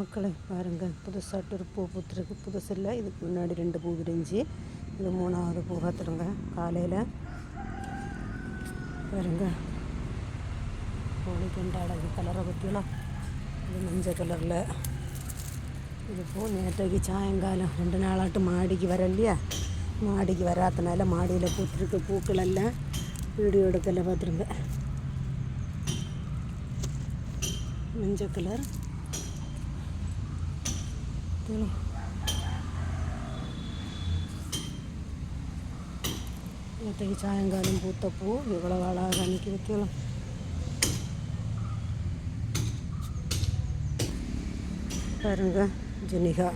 மக்களை பாருங்கள். புதுசாட்டு ஒரு பூ பூத்துருக்கு. புதுசு இல்லை இதுக்கு முன்னாடி ரெண்டு பூ விரிஞ்சு இது மூணாவது பூ பார்த்துருங்க காலையில். பாருங்க கோழிக்கு அழகு கலரை பற்றியெல்லாம் இது மஞ்சள் கலரில் இது பூ நேற்றைக்கு சாயங்காலம் ரெண்டு நாளாட்டு மாடிக்கு வரலையா? மாடிக்கு வராதனால மாடியில் பூத்துருக்கு. பூக்கள் எல்லாம் வீடியோ எடுக்கல பார்த்துருங்க. மஞ்சள் கலர் துணி நேற்றைக்கு சாயங்காலம் பூத்த பூ இவ்வளோ அழகாக நிற்கி வைக்கலாம். பாருங்க ஜுனிகா.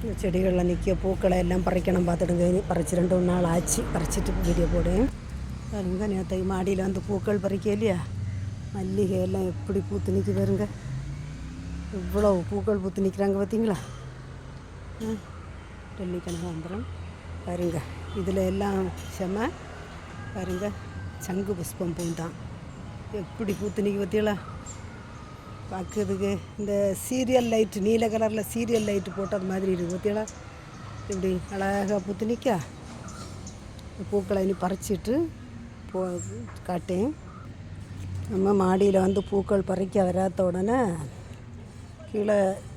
இந்த செடிகளில் நிற்க பூக்களை எல்லாம் பறிக்கணும் பார்த்துடுங்க. பறிச்சு ரெண்டு மூணு நாள் ஆச்சு. பறிச்சிட்டு வீடியோ போடுவேன் பாருங்க நேற்றைக்கு மாடியில் வந்து பூக்கள் பறிக்க இல்லையா மல்லிகை எல்லாம் எப்படி பூத்து நிற்கி பாருங்க. இவ்வளோ பூக்கள் பூத்து நிற்கிறாங்க பார்த்தீங்களா? டெல்லி கனகாம்பரம் பாருங்க இதில் எல்லாம் செம பாருங்க சங்கு புஷ்பம் பூந்தான். எப்படி பூத்து நிற்கி பார்த்தீங்களா? பார்க்குறதுக்கு இந்த சீரியல் லைட்டு நீல கலரில் சீரியல் லைட்டு போட்டது மாதிரி இருக்குது பார்த்தீங்களா? இப்படி அழகாக பூத்து நிற்கா பூக்களை இனி பறிச்சிட்டு போ காட்டேன். நம்ம மாடியில் வந்து பூக்கள் பறிக்க வராத உடனே கீழே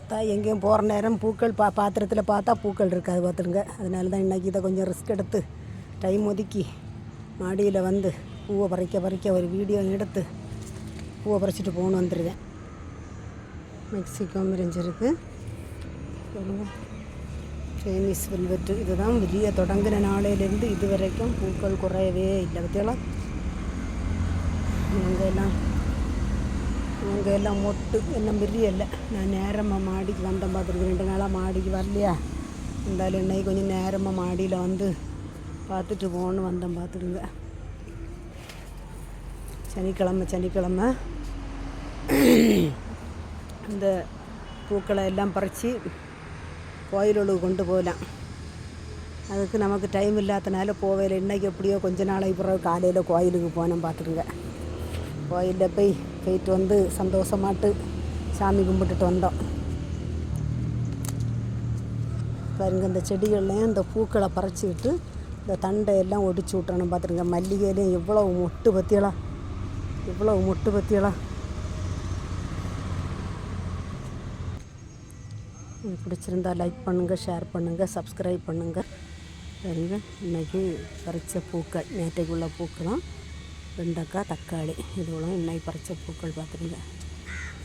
தான் எங்கேயும் போகிற நேரம் பூக்கள் பா பாத்திரத்தில் பார்த்தா பூக்கள் இருக்காது பார்த்துருங்க. அதனால தான் இன்றைக்கி இதை கொஞ்சம் ரிஸ்க் எடுத்து டைம் ஒதுக்கி மாடியில் வந்து பூவை பறிக்க பறிக்க ஒரு வீடியோ எடுத்து பூவை பறிச்சிட்டு போகணும் வந்துருக்கேன் மெக்சிகோ மிரிஞ்சிருக்கு. சைனீஸ் வெல்வெட்டு இதுதான் வெளியே தொடங்கின நாளையிலேருந்து இது வரைக்கும் பூக்கள் குறையவே இல்லை. பற்றியெல்லாம் இவங்க எல்லாம் இவங்க எல்லாம் மொட்டு எல்லாம் விரியலை நான் நேரமாக மாடிக்கு வந்தேன் பார்த்துருக்கு ரெண்டு நாளாக மாடிக்கு வரலையா? இருந்தாலும் இன்னைக்கு கொஞ்சம் நேரமாக மாடியில் வந்து பார்த்துட்டு போகணுன்னு வந்தேன் பார்த்துடுங்க சனிக்கிழமை சனிக்கிழமை. இந்த பூக்களை எல்லாம் பறித்து கோயிலுக்கு கொண்டு போகலாம். அதுக்கு நமக்கு டைம் இல்லாதனால போவேல இன்றைக்கி எப்படியோ கொஞ்ச நாளைக்கு பிறகு காலையில் கோயிலுக்கு போனோம் பார்த்துருங்க கோயிலில் போய் போயிட்டு வந்து சந்தோஷமாட்டு சாமி கும்பிட்டுட்டு வந்தோம். பாருங்க இந்த செடிகள்லையும் இந்த பூக்களை பறிச்சிக்கிட்டு இந்த தண்டையெல்லாம் ஒடிச்சு விட்றணும் பார்த்துருங்க மல்லிகையிலையும் எவ்வளோ மொட்டு பற்றியலாம் இவ்வளவு மொட்டு பற்றியலாம் பிடிச்சிருந்தா லைக் பண்ணுங்கள் ஷேர் பண்ணுங்கள் சப்ஸ்கிரைப் பண்ணுங்கள் சரிங்க இன்றைக்கி பறித்த பூக்கள் நேற்றைக்குள்ள பூக்கெல்லாம் வெண்டைக்காய் தக்காளி. இதுவெல்லாம் இன்னைக்கு பறித்த பூக்கள் பார்த்துருங்க.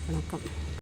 வணக்கம்.